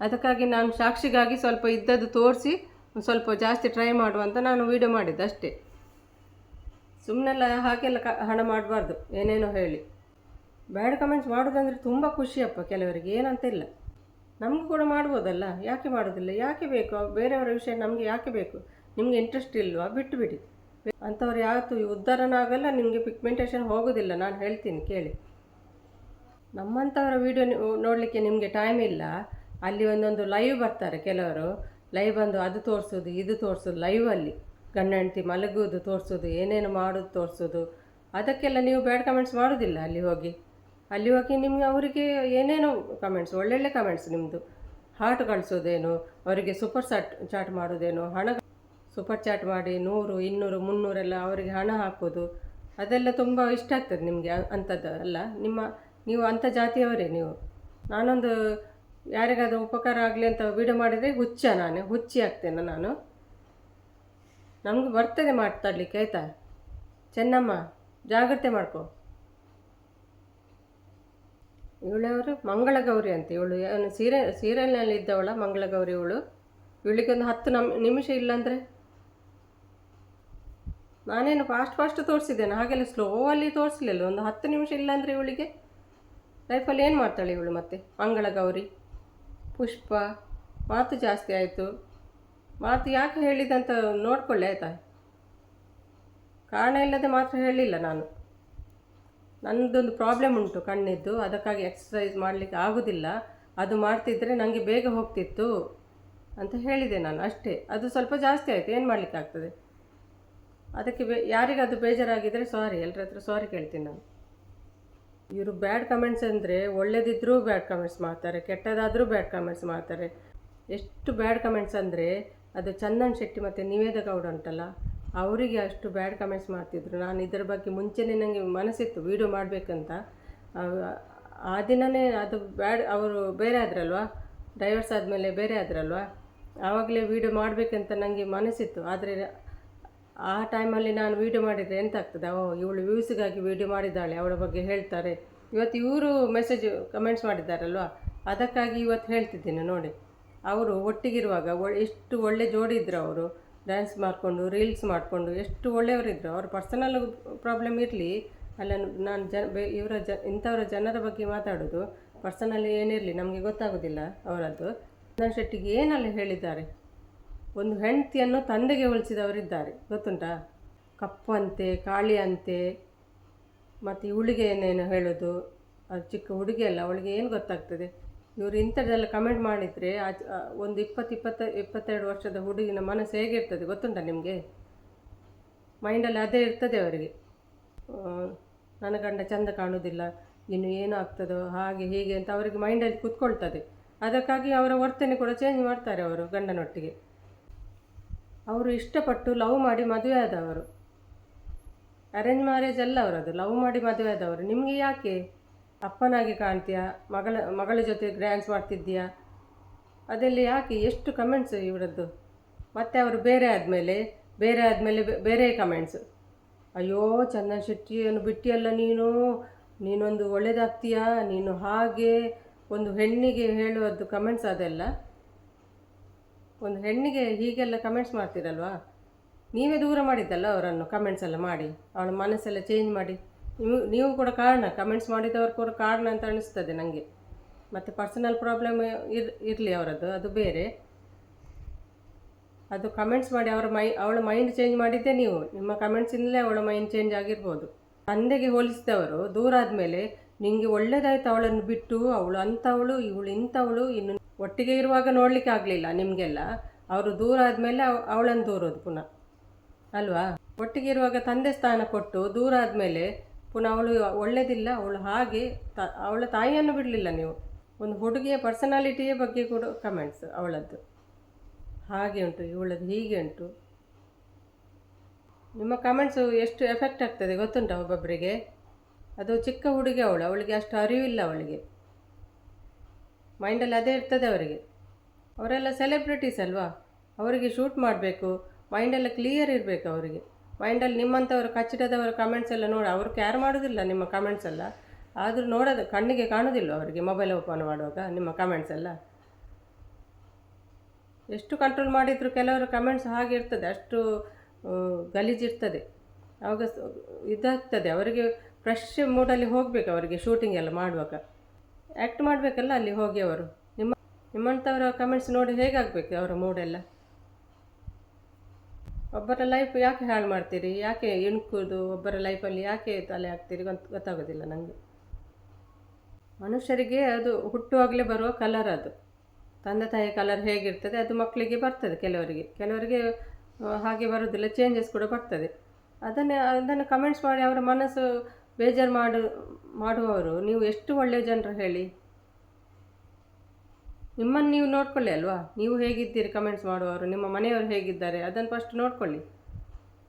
ಅದಕ್ಕಾಗಿ ನಾನು ಸಾಕ್ಷಿಗಾಗಿ ಸ್ವಲ್ಪ ಇದ್ದದ್ದು ತೋರಿಸಿ, ಸ್ವಲ್ಪ ಜಾಸ್ತಿ ಟ್ರೈ ಮಾಡುವಂತ ನಾನು ವೀಡಿಯೋ ಮಾಡಿದ್ದು ಅಷ್ಟೇ. ಸುಮ್ಮನೆಲ್ಲ ಹಾಗೆಲ್ಲ ಕ, ಹಣ ಮಾಡಬಾರ್ದು, ಏನೇನೋ ಹೇಳಿ. ಬ್ಯಾಡ್ ಕಮೆಂಟ್ಸ್ ಮಾಡೋದಂದರೆ ತುಂಬ ಖುಷಿಯಪ್ಪ ಕೆಲವರಿಗೆ ಏನಂತ ಇಲ್ಲ ನಮಗೂ ಕೂಡ ಮಾಡ್ಬೋದಲ್ಲ, ಯಾಕೆ ಮಾಡೋದಿಲ್ಲ? ಯಾಕೆ ಬೇಕು? ಬೇರೆಯವರ ವಿಷಯ ನಮಗೆ ಯಾಕೆ ಬೇಕು? ನಿಮಗೆ ಇಂಟ್ರೆಸ್ಟ್ ಇಲ್ವಾ? ಬಿಟ್ಟುಬಿಡಿ ಅಂಥವ್ರು ಯಾವತ್ತು ಯಾವತ್ತೂ ಉದ್ಧಾರನಾಗಲ್ಲ, ನಿಮಗೆ ಪಿಗ್ಮೆಂಟೇಷನ್ ಹೋಗೋದಿಲ್ಲ. ನಾನು ಹೇಳ್ತೀನಿ, ಕೇಳಿ. ನಮ್ಮಂಥವರ ವೀಡಿಯೋ ನೋಡಲಿಕ್ಕೆ ನಿಮಗೆ ಟೈಮ್ ಇಲ್ಲ. ಅಲ್ಲಿ ಒಂದೊಂದು ಲೈವ್ ಬರ್ತಾರೆ ಕೆಲವರು. ಲೈವ್ ಬಂದು ಅದು ತೋರಿಸೋದು, ಇದು ತೋರಿಸೋದು ಲೈವಲ್ಲಿ ಗಂಡ ಹೆಂಡ್ತಿ ಮಲಗೋದು ತೋರಿಸೋದು, ಏನೇನು ಮಾಡೋದು, ತೋರಿಸೋದು. ಅದಕ್ಕೆಲ್ಲ ನೀವು ಬ್ಯಾಡ್ ಕಮೆಂಟ್ಸ್ ಮಾಡೋದಿಲ್ಲ ಅಲ್ಲಿ ಹೋಗಿ. ಅಲ್ಲಿ ಹೋಗಿ ನಿಮಗೆ ಅವರಿಗೆ ಏನೇನೋ ಕಮೆಂಟ್ಸ್ ಒಳ್ಳೊಳ್ಳೆ ಕಮೆಂಟ್ಸ್ ನಿಮ್ಮದು ಹಾರ್ಟ್ ಕಳಿಸೋದೇನು, ಅವರಿಗೆ ಸೂಪರ್ ಸಾಟ್ ಚಾಟ್ ಮಾಡೋದೇನು, ಹಣ ಸೂಪರ್ ಚಾಟ್ ಮಾಡಿ ನೂರು, ಇನ್ನೂರು, ಮುನ್ನೂರೆಲ್ಲ ಅವರಿಗೆ ಹಣ ಹಾಕೋದು, ಅದೆಲ್ಲ ತುಂಬ ಇಷ್ಟ ಆಗ್ತದೆ ನಿಮಗೆ ಅಂಥದ್ದು ಅಲ್ಲ? ನಿಮ್ಮ, ನೀವು ಅಂಥ ಜಾತಿಯವರೇ ನೀವು. ನಾನೊಂದು ಯಾರಿಗಾದ್ರೂ ಉಪಕಾರ ಆಗಲಿ ಅಂತ ವಿಡಿಯೋ ಮಾಡಿದರೆ ಹುಚ್ಚ ನಾನು, ಹುಚ್ಚಿ ಆಗ್ತೇನೆ ನಾನು. ನಮಗೆ ಬರ್ತದೆ ಮಾತಾಡಲಿಕ್ಕೆ ಆಯಿತಾ? ಚೆನ್ನಮ್ಮ, ಜಾಗ್ರತೆ ಮಾಡ್ಕೊ. ಇವಳವರು ಮಂಗಳಗೌರಿ ಅಂತ ಇವಳು. ಸೀರೆ ಸೀರಿಯಲ್ನಲ್ಲಿ ಇದ್ದವಳ ಮಂಗಳಗೌರಿ ಇವಳು. ಇವಳಿಗೊಂದು ಹತ್ತು ನಮ್ ನಿಮಿಷ ಇಲ್ಲಾಂದರೆ ನಾನೇನು ಫಾಸ್ಟ್ ಫಾಸ್ಟ್ ತೋರಿಸಿದ್ದೇನೆ, ಹಾಗೆಲ್ಲ ಸ್ಲೋವಲ್ಲಿ ತೋರಿಸಲಿಲ್ಲ, ಒಂದು ಹತ್ತು ನಿಮಿಷ ಇಲ್ಲಾಂದರೆ ಇವಳಿಗೆ ಲೈಫಲ್ಲಿ ಏನು ಮಾಡ್ತಾಳೆ ಇವಳು ಮತ್ತೆ? ಮಂಗಳಗೌರಿ ಪುಷ್ಪ, ಮಾತು ಜಾಸ್ತಿ ಆಯಿತು. ಮಾತು ಯಾಕೆ ಹೇಳಿದಂತ ನೋಡ್ಕೊಳ್ಳಿ ಆಯಿತಾ? ಕಾರಣ ಇಲ್ಲದೆ ಮಾತ್ರ ಹೇಳಲಿಲ್ಲ ನಾನು. ನನ್ನದೊಂದು ಪ್ರಾಬ್ಲಮ್ ಉಂಟು ಕಣ್ಣಿದ್ದು, ಅದಕ್ಕಾಗಿ ಎಕ್ಸಸೈಸ್ ಮಾಡಲಿಕ್ಕೆ ಆಗೋದಿಲ್ಲ. ಅದು ಮಾಡ್ತಿದ್ದರೆ ನನಗೆ ಬೇಗ ಹೋಗ್ತಿತ್ತು ಅಂತ ಹೇಳಿದೆ ನಾನು ಅಷ್ಟೇ. ಅದು ಸ್ವಲ್ಪ ಜಾಸ್ತಿ ಆಯಿತು, ಏನು ಮಾಡಲಿಕ್ಕೆ ಆಗ್ತದೆ ಅದಕ್ಕೆ ಬೇ ಯಾರಿಗಾದರೂ ಬೇಜಾರಾಗಿದ್ದರೆ ಸಾರಿ ಎಲ್ಲರ ಹತ್ರ ಸಾರಿ ಕೇಳ್ತೀನಿ ನಾನು. ಇವರು ಬ್ಯಾಡ್ ಕಮೆಂಟ್ಸ್ ಅಂದರೆ ಒಳ್ಳೇದಿದ್ದರೂ ಬ್ಯಾಡ್ ಕಮೆಂಟ್ಸ್ ಮಾಡ್ತಾರೆ, ಕೆಟ್ಟದಾದರೂ ಬ್ಯಾಡ್ ಕಮೆಂಟ್ಸ್ ಮಾಡ್ತಾರೆ. ಎಷ್ಟು ಬ್ಯಾಡ್ ಕಮೆಂಟ್ಸ್ ಅಂದರೆ ಅದು ಚಂದನ್ ಶೆಟ್ಟಿ ಮತ್ತು ನಿವೇದ ಗೌಡ ಉಂಟಲ್ಲ, ಅವರಿಗೆ ಅಷ್ಟು ಬ್ಯಾಡ್ ಕಮೆಂಟ್ಸ್ ಮಾಡ್ತಿದ್ರು. ನಾನು ಇದರ ಬಗ್ಗೆ ಮುಂಚೆನೇ ನನಗೆ ಮನಸ್ಸಿತ್ತು ವೀಡಿಯೋ ಮಾಡಬೇಕಂತ. ಆ ದಿನವೇ ಅದು ಬ್ಯಾಡ್ ಅವರು ಬೇರೆ ಆದ್ರಲ್ವಾ? ಡೈವರ್ಸ್ ಆದಮೇಲೆ ಬೇರೆ ಆದ್ರಲ್ವಾ? ಆವಾಗಲೇ ವೀಡಿಯೋ ಮಾಡಬೇಕಂತ ನನಗೆ ಮನಸ್ಸಿತ್ತು. ಆದರೆ ಆ ಟೈಮಲ್ಲಿ ನಾನು ವೀಡಿಯೋ ಮಾಡಿದರೆ ಎಂತ ಆಗ್ತದೆ ಓ, ಇವಳು ವ್ಯೂಸಿಗಾಗಿ ವೀಡಿಯೋ ಮಾಡಿದ್ದಾಳೆ, ಅವಳ ಬಗ್ಗೆ ಹೇಳ್ತಾರೆ. ಇವತ್ತು ಇವರು ಮೆಸೇಜ್ ಕಮೆಂಟ್ಸ್ ಮಾಡಿದ್ದಾರಲ್ವ? ಅದಕ್ಕಾಗಿ ಇವತ್ತು ಹೇಳ್ತಿದ್ದೀನಿ ನೋಡಿ. ಅವರು ಒಟ್ಟಿಗಿರುವಾಗ ಒ, ಎಷ್ಟು ಒಳ್ಳೆ ಜೋಡಿ ಇದ್ದರು ಅವರು. ಡ್ಯಾನ್ಸ್ ಮಾಡಿಕೊಂಡು ರೀಲ್ಸ್ ಮಾಡಿಕೊಂಡು, ಎಷ್ಟು ಒಳ್ಳೆಯವರಿದ್ದರು ಅವ್ರ ಪರ್ಸನಲ್ ಪ್ರಾಬ್ಲಮ್ ಇರಲಿ. ಅಲ್ಲ, ನಾನು ಜನ ಇವರ ಜ, ಇಂಥವರ ಜನರ ಬಗ್ಗೆ ಮಾತಾಡೋದು. ಪರ್ಸನಲ್ ಏನಿರಲಿ, ನಮಗೆ ಗೊತ್ತಾಗೋದಿಲ್ಲ ಅವರದ್ದು. ನನ್ನ ಶೆಟ್ಟಿಗೆ ಏನೆಲ್ಲ ಹೇಳಿದ್ದಾರೆ? ಒಂದು ಹೆಂಡತಿಯನ್ನು ತಂದೆಗೆ ಹೋಲಿಸಿದವರಿದ್ದಾರೆ ಗೊತ್ತುಂಟಾ? ಕಪ್ಪು ಅಂತೆ ಕಾಳಿ ಅಂತೆ ಮತ್ತು ಇವಳಿಗೆ ಏನೇನು ಹೇಳೋದು. ಅದು ಚಿಕ್ಕ ಹುಡುಗಿ ಅಲ್ಲ, ಅವಳಿಗೆ ಏನು ಗೊತ್ತಾಗ್ತದೆ? ಇವರು ಇಂಥದ್ದೆಲ್ಲ ಕಮೆಂಟ್ ಮಾಡಿದರೆ ಒಂದು ಇಪ್ಪತ್ತು ಇಪ್ಪತ್ತ, ಇಪ್ಪತ್ತೆರಡು ವರ್ಷದ ಹುಡುಗಿನ ಮನಸ್ಸು ಹೇಗಿರ್ತದೆ ಗೊತ್ತುಂಟಾ ನಿಮಗೆ? ಮೈಂಡಲ್ಲಿ ಅದೇ ಇರ್ತದೆ ಅವರಿಗೆ. ನನ್ನ ಗಂಡ ಚಂದ ಕಾಣೋದಿಲ್ಲ, ಇನ್ನು ಏನು ಆಗ್ತದೋ, ಹಾಗೆ ಹೀಗೆ ಅಂತ ಅವರಿಗೆ ಮೈಂಡಲ್ಲಿ ಕೂತ್ಕೊಳ್ತದೆ. ಅದಕ್ಕಾಗಿ ಅವರ ವರ್ತನೆ ಕೂಡ ಚೇಂಜ್ ಮಾಡ್ತಾರೆ ಅವರು ಗಂಡನೊಟ್ಟಿಗೆ. ಅವರು ಇಷ್ಟಪಟ್ಟು ಲವ್ ಮಾಡಿ ಮದುವೆ ಆದವರು. ಅರೇಂಜ್ ಮ್ಯಾರೇಜ್ ಅಲ್ಲ ಅವರದು ಲವ್ ಮಾಡಿ ಮದುವೆ ಆದವರು. ನಿಮಗೆ ಯಾಕೆ? ಅಪ್ಪನಾಗಿ ಕಾಣ್ತೀಯಾ? ಮಗಳ ಮಗಳ ಜೊತೆ ಡ್ಯಾನ್ಸ್ ಮಾಡ್ತಿದ್ದೀಯಾ? ಅದೆಲ್ಲ ಯಾಕೆ? ಎಷ್ಟು ಕಮೆಂಟ್ಸ್ ಇವರದ್ದು? ಮತ್ತು ಅವರು ಬೇರೆ ಆದಮೇಲೆ ಬೇರೆ ಆದಮೇಲೆ ಬೇರೆ ಕಮೆಂಟ್ಸ್ ಅಯ್ಯೋ, ಚಂದನ್ ಶೆಟ್ಟಿಯನ್ನು ಬಿಟ್ಟಿಯಲ್ಲ ನೀನು? ನೀನೊಂದು ಒಳ್ಳೇದಾಗ್ತೀಯಾ? ನೀನು ಹಾಗೆ ಒಂದು ಹೆಣ್ಣಿಗೆ ಹೇಳುವದ್ದು ಕಮೆಂಟ್ಸ್ ಅದೆಲ್ಲ. ಒಂದು ಹೆಣ್ಣಿಗೆ ಹೀಗೆಲ್ಲ ಕಮೆಂಟ್ಸ್ ಮಾಡ್ತೀರಲ್ವಾ? ನೀವೇ ದೂರ ಮಾಡಿದ್ದಲ್ಲ ಅವರನ್ನು ಕಮೆಂಟ್ಸ್ ಎಲ್ಲ ಮಾಡಿ. ಅವಳ ಮನಸ್ಸೆಲ್ಲ ಚೇಂಜ್ ಮಾಡಿ. ನೀವು ನೀವು ಕೂಡ ಕಾರಣ ಕಮೆಂಟ್ಸ್ ಮಾಡಿದವರು ಕೂಡ ಕಾರಣ ಅಂತ ಅನಿಸ್ತದೆ ನನಗೆ ಮತ್ತು ಪರ್ಸನಲ್ ಪ್ರಾಬ್ಲಮ್ ಇರ್, ಇರಲಿ ಅವರದ್ದು, ಅದು ಬೇರೆ. ಅದು ಕಮೆಂಟ್ಸ್ ಮಾಡಿ ಅವರ ಮೈ, ಅವಳ ಮೈಂಡ್ ಚೇಂಜ್ ಮಾಡಿದ್ದೆ ನೀವು. ನಿಮ್ಮ ಕಮೆಂಟ್ಸಿಂದಲೇ ಅವಳ ಮೈಂಡ್ ಚೇಂಜ್ ಆಗಿರ್ಬೋದು. ತಂದೆಗೆ ಹೋಲಿಸಿದವರು ದೂರ ಆದಮೇಲೆ ನಿಮಗೆ ಒಳ್ಳೇದಾಯ್ತು ಅವಳನ್ನು ಬಿಟ್ಟು, ಅವಳು ಅಂಥವಳು, ಇವಳು ಇಂಥವಳು, ಇನ್ನು ಒಟ್ಟಿಗೆ ಇರುವಾಗ ನೋಡಲಿಕ್ಕೆ ಆಗಲಿಲ್ಲ ನಿಮಗೆಲ್ಲ. ಅವರು ದೂರ ಆದಮೇಲೆ ಅವಳನ್ನು ದೂರೋದು ಪುನಃ. ಅಲ್ವಾ? ಒಟ್ಟಿಗೆ ಇರುವಾಗ ತಂದೆ ಸ್ಥಾನ ಕೊಟ್ಟು ದೂರ ಆದಮೇಲೆ ಪುನಃ ಅವಳು ಒಳ್ಳೇದಿಲ್ಲ, ಅವಳು ಹಾಗೆ ತ, ಅವಳ ತಾಯಿಯನ್ನು ಬಿಡಲಿಲ್ಲ ನೀವು. ಒಂದು ಹುಡುಗಿಯ ಪರ್ಸನಾಲಿಟಿಯ ಬಗ್ಗೆ ಕೂಡ ಕಮೆಂಟ್ಸ್ ಅವಳದ್ದು. ಹಾಗೆ ಉಂಟು, ಇವಳದ್ದು ಹೀಗೆ ಉಂಟು. ನಿಮ್ಮ ಕಮೆಂಟ್ಸು ಎಷ್ಟು ಎಫೆಕ್ಟ್ ಆಗ್ತದೆ ಗೊತ್ತುಂಟ ಒಬ್ಬೊಬ್ಬರಿಗೆ ಅದು ಚಿಕ್ಕ ಹುಡುಗಿ ಅವಳು, ಅವಳಿಗೆ ಅಷ್ಟು ಅರಿವಿಲ್ಲ ಅವಳಿಗೆ. ಮೈಂಡಲ್ಲಿ ಅದೇ ಇರ್ತದೆ ಅವರಿಗೆ. ಅವರೆಲ್ಲ ಸೆಲೆಬ್ರಿಟೀಸ್ ಅಲ್ವಾ? ಅವರಿಗೆ ಶೂಟ್ ಮಾಡಬೇಕು, ಮೈಂಡೆಲ್ಲ ಕ್ಲಿಯರ್ ಇರಬೇಕು ಅವರಿಗೆ. ಮೈಂಡಲ್ಲಿ ನಿಮ್ಮಂಥವ್ರು, ಕಚ್ಚಡದವರ ಕಮೆಂಟ್ಸ್ ಎಲ್ಲ ನೋಡಿ, ಅವ್ರು ಕ್ಯಾರ್ ಮಾಡೋದಿಲ್ಲ ನಿಮ್ಮ ಕಮೆಂಟ್ಸ್ ಎಲ್ಲ. ಆದರೂ ನೋಡೋದು, ಕಣ್ಣಿಗೆ ಕಾಣೋದಿಲ್ಲ ಅವರಿಗೆ ಮೊಬೈಲ್ ಓಪನ್ ಮಾಡುವಾಗ ನಿಮ್ಮ ಕಮೆಂಟ್ಸ್ ಎಲ್ಲ. ಎಷ್ಟು ಕಂಟ್ರೋಲ್ ಮಾಡಿದರೂ ಕೆಲವರು ಕಮೆಂಟ್ಸ್ ಹಾಗೆ ಇರ್ತದೆ, ಅಷ್ಟು ಗಲೀಜಿರ್ತದೆ ಆವಾಗ ಇದಾಗ್ತದೆ. ಅವರಿಗೆ ಫ್ರೆಶ್ ಮೂಡಲ್ಲಿ ಹೋಗಬೇಕು ಅವರಿಗೆ ಶೂಟಿಂಗ್ ಎಲ್ಲ ಮಾಡುವಾಗ. ಆ್ಯಕ್ಟ್ ಮಾಡಬೇಕಲ್ಲ ಅಲ್ಲಿ ಹೋಗಿ ಅವರು. ನಿಮ್ಮ, ನಿಮ್ಮಂಥವರ ಕಮೆಂಟ್ಸ್ ನೋಡಿ ಹೇಗಾಗಬೇಕು ಅವರ ಮೂಡೆಲ್ಲ ಒಬ್ಬರ ಲೈಫ್ ಯಾಕೆ ಹಾಳು ಮಾಡ್ತೀರಿ? ಯಾಕೆ ಇಣುಕುದು ಒಬ್ಬರ ಲೈಫಲ್ಲಿ ಯಾಕೆ ತಲೆ ಹಾಕ್ತೀರಿ? ಅಂತ ಗೊತ್ತಾಗೋದಿಲ್ಲ ನನಗೆ ಮನುಷ್ಯರಿಗೆ ಅದು ಹುಟ್ಟುವಾಗಲೇ ಬರುವ ಕಲರ್ ಅದು. ತಂದೆ ತಾಯಿ ಕಲರ್ ಹೇಗಿರ್ತದೆ, ಅದು ಮಕ್ಕಳಿಗೆ ಬರ್ತದೆ ಕೆಲವರಿಗೆ. ಕೆಲವರಿಗೆ, ಹಾಗೆ ಬರೋದಿಲ್ಲ ಚೇಂಜಸ್ ಕೂಡ ಬರ್ತದೆ. ಅದನ್ನು ಅದನ್ನು ಕಮೆಂಟ್ಸ್ ಮಾಡಿ ಅವರ ಮನಸ್ಸು ಬೇಜಾರು ಮಾಡು, ಮಾಡುವವರು, ನೀವು ಎಷ್ಟು ಒಳ್ಳೆಯ ಜನರು ಹೇಳಿ? ನಿಮ್ಮನ್ನು ನೀವು ನೋಡ್ಕೊಳ್ಳಿ ಅಲ್ವಾ? ನೀವು ಹೇಗಿದ್ದೀರಿ ಕಮೆಂಟ್ಸ್ ಮಾಡುವವರು, ನಿಮ್ಮ ಮನೆಯವರು ಹೇಗಿದ್ದಾರೆ, ಅದನ್ನು ಫಸ್ಟ್ ನೋಡ್ಕೊಳ್ಳಿ.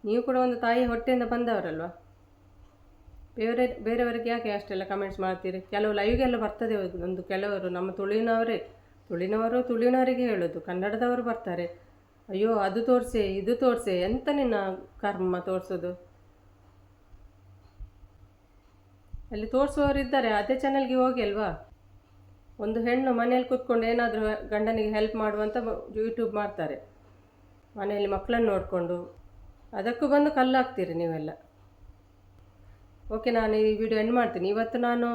ನೀವು ಕೂಡ ಒಂದು ತಾಯಿ ಹೊಟ್ಟೆಯಿಂದ ಬಂದವರಲ್ವಾ? ಬೇರೆ, ಬೇರೆಯವರಿಗೆ ಯಾಕೆ ಅಷ್ಟೆಲ್ಲ ಕಮೆಂಟ್ಸ್ ಮಾಡ್ತೀರಿ? ಕೆಲವು ಲೈವ್ಗೆಲ್ಲ ಬರ್ತದೆ ಒಂದು ಕೆಲವರು, ನಮ್ಮ ತುಳಿನವರೇ ತುಳಿನವರು ತುಳಿನವರಿಗೆ ಹೇಳೋದು, ಕನ್ನಡದವರು ಬರ್ತಾರೆ. ಅಯ್ಯೋ, ಅದು ತೋರಿಸಿ, ಇದು ತೋರಿಸಿ, ಎಂತ ನಿನ್ನ ಕರ್ಮ ತೋರಿಸೋದು? ಅಲ್ಲಿ ತೋರಿಸುವವರು ಇದ್ದಾರೆ, ಅದೇ ಚಾನಲ್ಗೆ ಹೋಗಿ ಅಲ್ವಾ? ಒಂದು ಹೆಣ್ಣು ಮನೆಯಲ್ಲಿ ಕೂತ್ಕೊಂಡು ಏನಾದರೂ ಗಂಡನಿಗೆ ಹೆಲ್ಪ್ ಮಾಡುವಂತ ಯೂಟ್ಯೂಬ್ ಮಾಡ್ತಾರೆ. ಮನೆಯಲ್ಲಿ ಮಕ್ಕಳನ್ನು ನೋಡಿಕೊಂಡು. ಅದಕ್ಕೂ ಬಂದು ಕಲ್ಲು ಹಾಕ್ತೀರಿ ನೀವೆಲ್ಲ. ಓಕೆ ನಾನು ಈ ವಿಡಿಯೋ ಎಂಡ್ ಮಾಡ್ತೀನಿ. ಇವತ್ತು ನಾನು,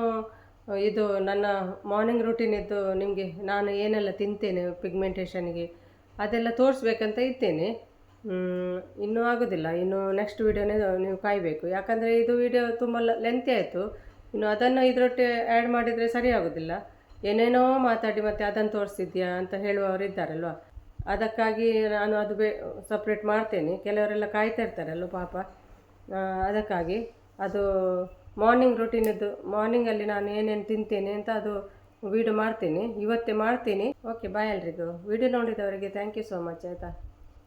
ಇದು ನನ್ನ ಮಾರ್ನಿಂಗ್ ರೂಟೀನ್ ಇದ್ದು ನಿಮಗೆ ನಾನು ಏನೆಲ್ಲ ತಿಂತೇನೆ ಪಿಗ್ಮೆಂಟೇಷನ್ಗೆ ಅದೆಲ್ಲ ತೋರಿಸ್ಬೇಕಂತ ಇದ್ದೇನೆ. ಇನ್ನೂ ಆಗೋದಿಲ್ಲ. ಇನ್ನು ನೆಕ್ಸ್ಟ್ ವೀಡಿಯೋನೇ ನೀವು ಕಾಯಬೇಕು. ಯಾಕಂದರೆ ಇದು ವಿಡಿಯೋ ತುಂಬ ಲೆಂತಿ ಆಯಿತು. ಇನ್ನು ಅದನ್ನು ಇದರೊಟ್ಟಿಗೆ ಆ್ಯಡ್ ಮಾಡಿದರೆ ಸರಿ ಆಗೋದಿಲ್ಲ. ಏನೇನೋ ಮಾತಾಡಿ ಮತ್ತೆ ಅದನ್ನು ತೋರಿಸಿದ್ಯಾ ಅಂತ ಹೇಳುವವರು ಇದ್ದಾರಲ್ವ? ಅದಕ್ಕಾಗಿ ನಾನು ಅದು ಬೇ ಸಪ್ರೇಟ್ ಮಾಡ್ತೇನೆ. ಕೆಲವರೆಲ್ಲ ಕಾಯ್ತಾ ಇರ್ತಾರಲ್ಲ ಪಾಪ. ಅದಕ್ಕಾಗಿ ಅದು ಮಾರ್ನಿಂಗ್ ರುಟೀನದ್ದು ಮಾರ್ನಿಂಗಲ್ಲಿ ನಾನು ಏನೇನು ತಿಂತೇನೆ ಅಂತ ಅದು ವಿಡಿಯೋ ಮಾಡ್ತೀನಿ. ಇವತ್ತೇ ಮಾಡ್ತೀನಿ. ಓಕೆ ಬಾಯ್ ಎಲ್ರಿಗೂ. ವಿಡಿಯೋ ನೋಡಿದವರಿಗೆ ಥ್ಯಾಂಕ್ ಯು ಸೋ ಮಚ್ ಆಯಿತಾ?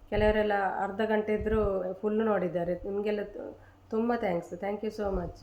ಕೆಲವರೆಲ್ಲ ಅರ್ಧ ಗಂಟೆ ಇದ್ದರೂ ಫುಲ್ ನೋಡಿದ್ದಾರೆ. ನಿಮಗೆಲ್ಲ ತುಂಬ thanks thank you so much